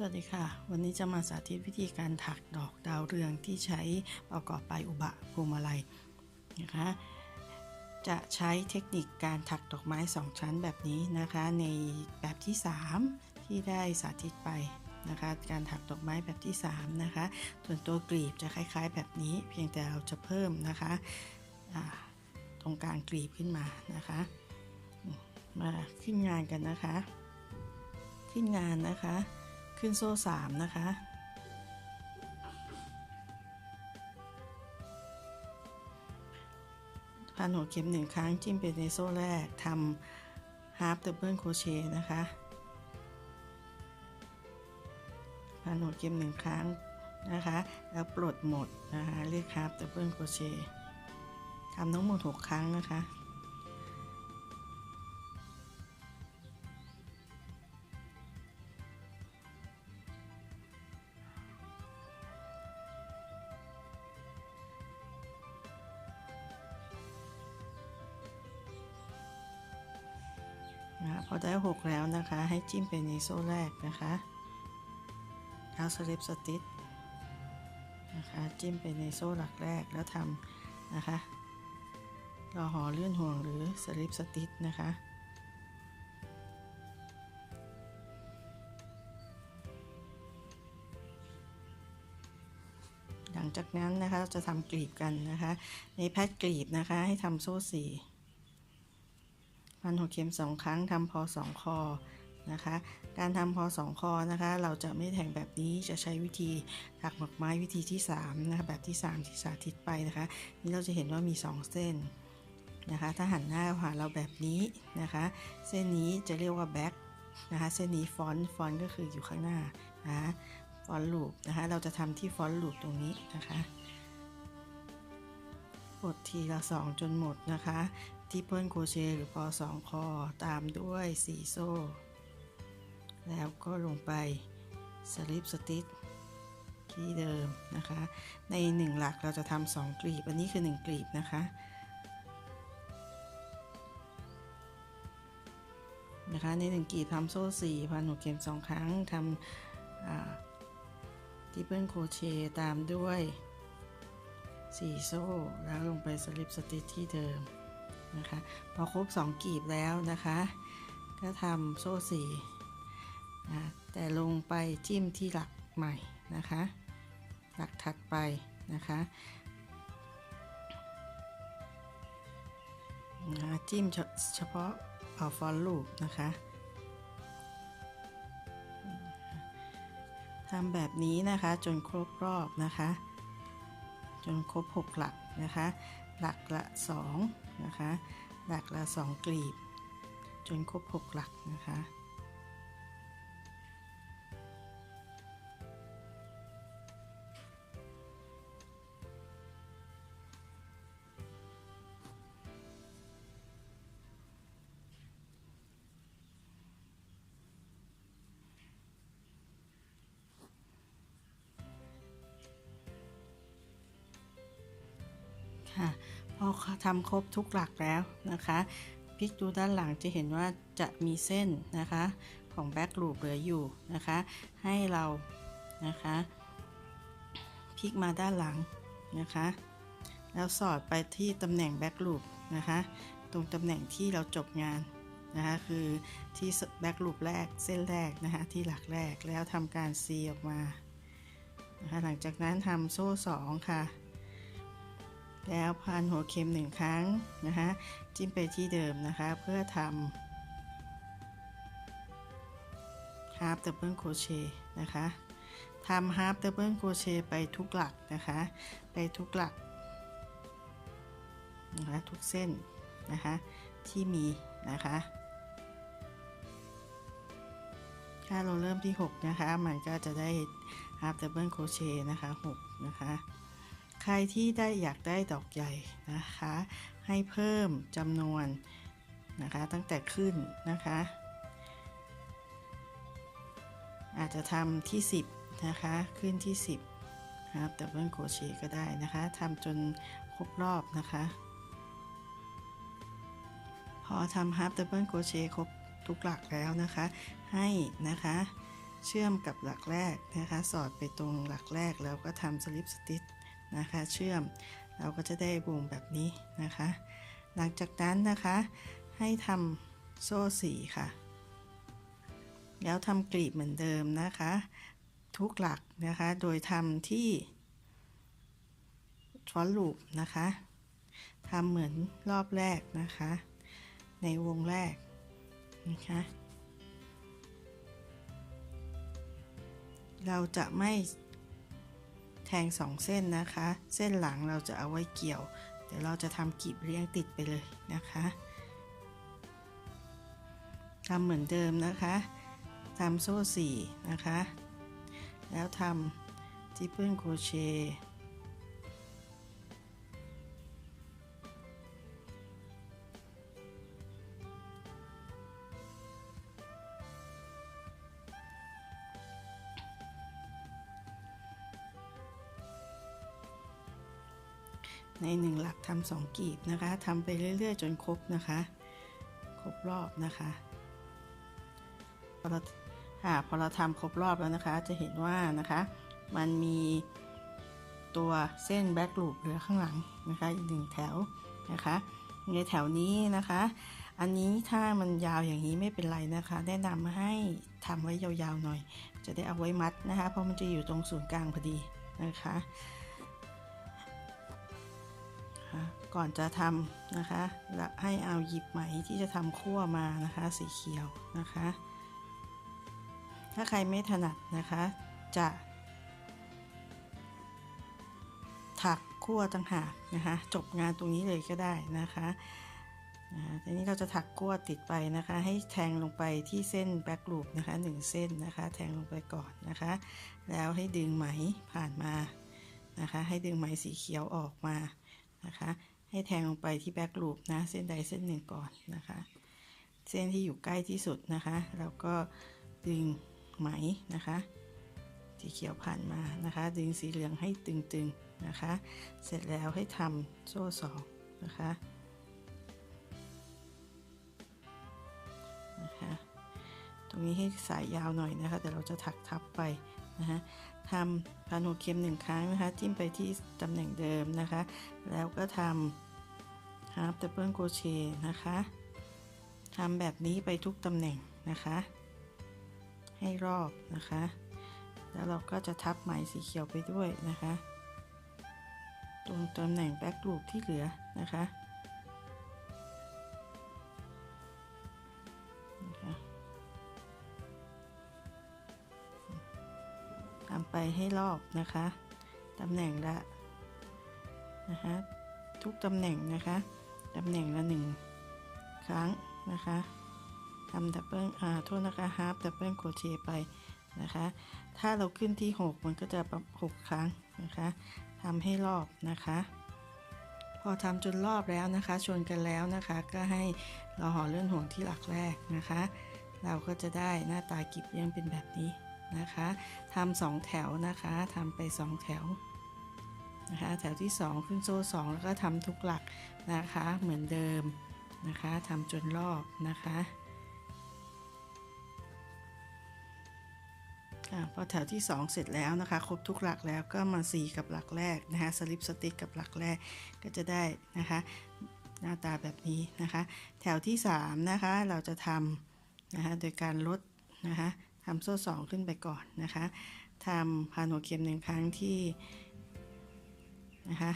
สวัสดีค่ะ วันนี้จะมาสาธิตวิธีการถักดอกดาวเรืองที่ใช้ประกอบปลายอุบะพวงมาลัยนะคะจะใช้เทคนิคการถักดอกไม้ 2 ชั้นแบบนี้นะคะ ในแบบที่ 3 ที่ได้สาธิตไปนะคะการถักดอกไม้แบบที่ 3 นะคะ ส่วนตัวกลีบจะคล้าย ๆ แบบนี้ เพียงแต่เราจะเพิ่มนะคะตรงกลางกลีบขึ้นมานะคะ มาขึ้นงานกันนะคะ ขึ้นงานนะคะ ขึ้นโซ่3นะคะ พันหัวเข็มหนึ่งครั้งจิ้มไปในโซ่แรกทำ half double crochet นะคะ พันหัวเข็มหนึ่งครั้งนะคะ แล้วปลดหมดนะคะ เรียก half double crochet ทำทั้งหมด 6 ครั้งนะคะ พอได้ 6 แล้วนะคะ ให้จิ้มไปในโซ่แรกนะคะแล้วสลิปสติทนะคะจิ้มไปในโซ่หลักแรกแล้วทำนะคะรอหอเลื่อนห่วงหรือสลิปสติทนะคะหลังจากนั้นนะคะจะทำกลีบกันนะคะในแพทกลีบนะคะให้ทำโซ่สี่ันหัวเข็มสองครั้งทำพอสองคอนะคะ การทำพอสองคอนะคะ เราจะไม่แทงแบบนี้จะใช้วิธีถักหมากไม้วิธีที่3นะคะแบบที่ 3 ที่สาธิตไปนะคะ นี่เราจะเห็นว่ามี 2 เส้นนะคะ ถ้าหันหน้าหาเราแบบนี้นะคะ เส้นนี้จะเรียกว่าแบ็คนะคะ เส้นนี้ฟอนต์ฟอนต์ก็คืออยู่ข้างหน้านะคะฟอนต์ลูปนะคะ เราจะทำที่ฟอนต์ลูปตรงนี้นะคะกดทีละสองจนหมดนะคะ ที่เพิ่นโครเชต์หรือพอสองคอตามด้วยสีโซ่ แล้วก็ลงไปสลิปสติ t ที่เดิมนะคะ ในหนึ่งหลักเราจะทำสองกลีบ อันนี้คือหนึ่งกลีบนะคะ นะคะ ในหนึ่งกลีบทำโซ่สี่พันหัวเข็มสองครั้งทำที่เพิ่นโครเชต์ตามด้วยสี่โซ่ แล้วลงไปสลิปสติ t ที่เดิม นะคะ พอครบ 2 กีบแล้วนะคะ ก็ทำโซ่สี่นะแต่ลงไปจิ้มที่หลักใหม่นะคะ หลักถัดไปนะคะนะจิ้มเฉพาะเอาฟอนลูปนะคะทำแบบนี้นะคะจนครบรอบนะคะ จนครบ 6 หลักนะคะ หลักละ 2 นะคะ หลักละ2กลีบ จนครบ6หลักนะคะ ค่ะ พอทำครบทุกหลักแล้วนะคะพลิกดูด้านหลังจะเห็นว่าจะมีเส้นนะคะของแบ็กลูปเหลืออยู่นะคะ ให้เรานะคะพลิกมาด้านหลังนะคะ แล้วสอดไปที่ตำแหน่งแบ็กลูปนะคะ ตรงตำแหน่งที่เราจบงานนะคะ คือที่แบ็กลูปแรกเส้นแรกนะคะ ที่หลักแรกแล้วทำการซีออกมานะคะหลังจากนั้นทำโซ่ 2 ค่ะ แล้วพันหัวเข็มหนึ่งครั้งนะคะจิ้มไปที่เดิมนะคะเพื่อทำ half double crochet นะคะทำ half double crochet ไปทุกหลักนะคะไปทุกหลักนะคะทุกเส้นนะคะที่มีนะคะถ้าเราเริ่มที่ 6 นะคะ มันก็จะได้ half double crochet นะคะ 6 นะคะ ใครที่ได้อยากได้ดอกใหญ่นะคะ ให้เพิ่มจำนวนนะคะตั้งแต่ขึ้นนะคะ อาจจะทำที่ 10 นะคะขึ้นที่ 10ครับดับเบิลโคเชก็ได้นะคะทำจนครบรอบนะคะ พอทำฮับดับเบิลโคเชครบทุกหลักแล้วนะคะ ให้นะคะเชื่อมกับหลักแรกนะคะ สอดไปตรงหลักแรกแล้วก็ทำสลิปสติช นะคะ เชื่อมเราก็จะได้วงแบบนี้นะคะ หลังจากนั้นนะคะให้ทำโซ่สีค่ะ แล้วทำกลีบเหมือนเดิมนะคะ ทุกหลักนะคะ โดยทำที่ฟอนลูปนะคะทำเหมือนรอบแรกนะคะ ในวงแรกนะคะเราจะไม่ แทงสองเส้นนะคะ เส้นหลังเราจะเอาไว้เกี่ยว เดี๋ยวเราจะทำกลีบเรียงติดไปเลยนะคะทำเหมือนเดิมนะคะทำโซ่สี่นะคะ แล้วทำทิปเปิลโครเชต์ ในหนึ่งหลักทำสองกีบนะคะทำไปเรื่อย ๆ จนครบนะคะ ครบรอบนะคะพอเราค่ะพอเราทำครบรอบแล้วนะคะ จะเห็นว่านะคะ มันมีตัวเส้นแบ็กลูปเหลือข้างหลังนะคะอีกหนึ่งแถวนะคะในแถวนี้นะคะ อันนี้ถ้ามันยาวอย่างนี้ไม่เป็นไรนะคะ แนะนำให้ทำไว้ยาวๆหน่อย จะได้เอาไว้มัดนะคะ เพราะมันจะอยู่ตรงศูนย์กลางพอดีนะคะ ก่อนจะทำนะคะให้เอาหยิบไหมที่จะทำขั้วมานะคะ สีเขียวนะคะ ถ้าใครไม่ถนัดนะคะ จะถักขั้วต่างหากนะคะ จบงานตรงนี้เลยก็ได้นะคะทีนี้เราจะถักขั้วติดไปนะคะ ให้แทงลงไปที่เส้นแบ็กลูปนะคะหนึ่งเส้นนะคะ แทงลงไปก่อนนะคะ แล้วให้ดึงไหมผ่านมานะคะ ให้ดึงไหมสีเขียวออกมา นะคะ ให้แทงลงไปที่แบ็กลูปนะ เส้นใดเส้นหนึ่งก่อนนะคะ เส้นที่อยู่ใกล้ที่สุดนะคะ แล้วก็ดึงไหมนะคะ สีเขียวผ่านมานะคะ ดึงสีเหลืองให้ตึงๆนะคะ เสร็จแล้วให้ทำโซ่สองนะคะนะคะ ตรงนี้ให้สายยาวหน่อยนะคะ แต่เราจะถักทับไปนะคะ ทำพันหัวเข็มหนึ่งครั้งนะคะ จิ้มไปที่ตำแหน่งเดิมนะคะ แล้วก็ทำฮาร์ปดับเบิลโคเชนะคะทำแบบนี้ไปทุกตำแหน่งนะคะ ให้รอบนะคะ แล้วเราก็จะทับไหมสีเขียวไปด้วยนะคะ ตรงตำแหน่งแบ็กลูปที่เหลือนะคะำไปให้รอบนะคะตำแหน่งละนะคะทุกตำแหน่งนะคะตำแหน่งละหนึ่งครั้งนะคะทำดับเบิลอ่าโทษนะคะฮาร์ปดับเบิลโคเชไปนะคะ ถ้าเราขึ้นที่ 6 มันก็จะหกครั้งนะคะทำให้รอบนะคะ พอทำจนรอบแล้วนะคะ ชวนกันแล้วนะคะ ก็ให้เราห่อเลื่อนห่วงที่หลักแรกนะคะ เราก็จะได้หน้าตากิบเลี้ยงเป็นแบบนี้ นะคะทำสองแถวนะคะทำไปสองแถวนะคะแถวที่ 2 ขึ้นโซ่ 2 แล้วก็ทำทุกหลักนะคะเหมือนเดิมนะคะทำจนรอบนะคะพอแถวที่ 2 เสร็จแล้วนะคะครบทุกหลักแล้วก็มาสีกับหลักแรกนะคะสลิปสติกกับหลักแรกก็จะได้นะคะหน้าตาแบบนี้นะคะ แถวที่ 3 นะคะเราจะทำนะคะโดยการลดนะคะ ทำโซ่สองขึ้นไปก่อนนะคะทำผ่านหัวเข็มหนึ่งครั้งที่นะคะ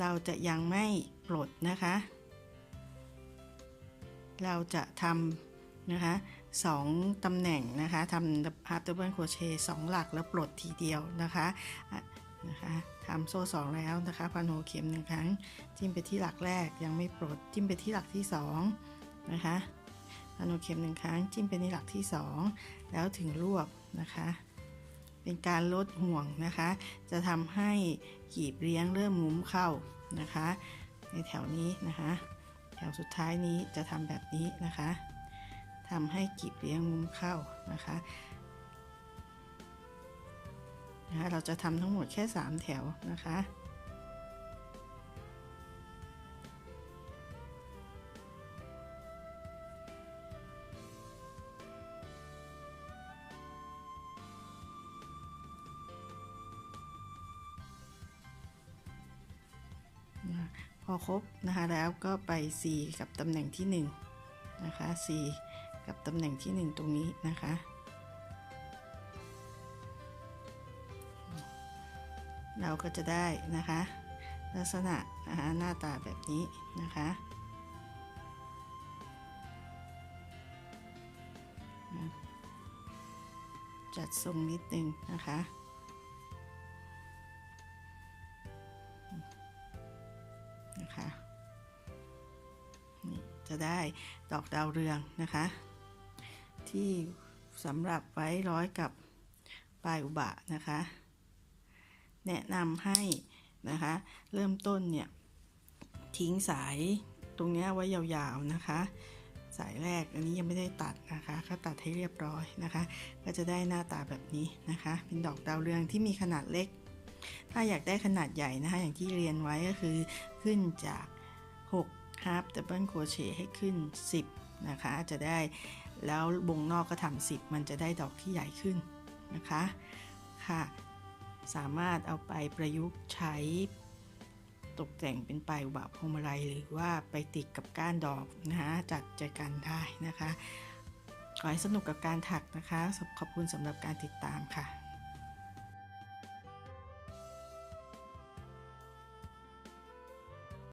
เราจะยังไม่ปลดนะคะ เราจะทำนะคะสองตำแหน่งนะคะทำฮาร์ดเบิลโคเชต์สองหลักแล้วปลดทีเดียวนะคะนะคะทำโซ่สองแล้วนะคะพันหัวเข็มหนึ่งครั้ง จิ้มไปที่หลักแรกยังไม่ปลดจิ้มไปที่หลักที่สองนะคะ พันหัวเข็มหนึ่งครั้ง จิ้มไปในหลักที่สองแล้วถึงรวบนะคะ เป็นการลดห่วงนะคะ จะทำให้กีบเลี้ยงเริ่มงุ้มเข้านะคะ ในแถวนี้นะคะ แถวสุดท้ายนี้จะทำแบบนี้นะคะทำให้กีบเลี้ยงงุ้มเข้านะคะนะคะ เราจะทำทั้งหมดแค่ 3 แถวนะคะ ครบนะคะแล้วก็ไป C กับตำแหน่งที่1นะคะ C กับตำแหน่งที่ 1 ตรงนี้นะคะเราก็จะได้นะคะ ลักษณะนะคะหน้าตาแบบนี้นะคะจัดทรงนิดนึงนะคะนะคะ จะได้ดอกดาวเรืองนะคะ ที่สำหรับไว้ร้อยกับปลายอุบะนะคะ แนะนำให้นะคะ เริ่มต้นเนี่ย ทิ้งสายตรงนี้ไว้ยาวๆนะคะ สายแรกอันนี้ยังไม่ได้ตัดนะคะก็ตัดให้เรียบร้อยนะคะ ก็จะได้หน้าตาแบบนี้นะคะ เป็นดอกดาวเรืองที่มีขนาดเล็ก ถ้าอยากได้ขนาดใหญ่นะคะ อย่างที่เรียนไว้ก็คือขึ้นจาก half double crochet ให้ขึ้น 10 นะคะ จะได้แล้ววงนอกก็ทำ10 มันจะได้ดอกที่ใหญ่ขึ้นนะคะค่ะสามารถเอาไปประยุกต์ใช้ตกแต่งเป็นปลายอุบะพวงมาลัยหรือว่าไปติดกับก้านดอกนะคะจัดใจกันได้นะคะ ขอให้สนุกกับการถักนะคะ ขอบคุณสำหรับการติดตามค่ะ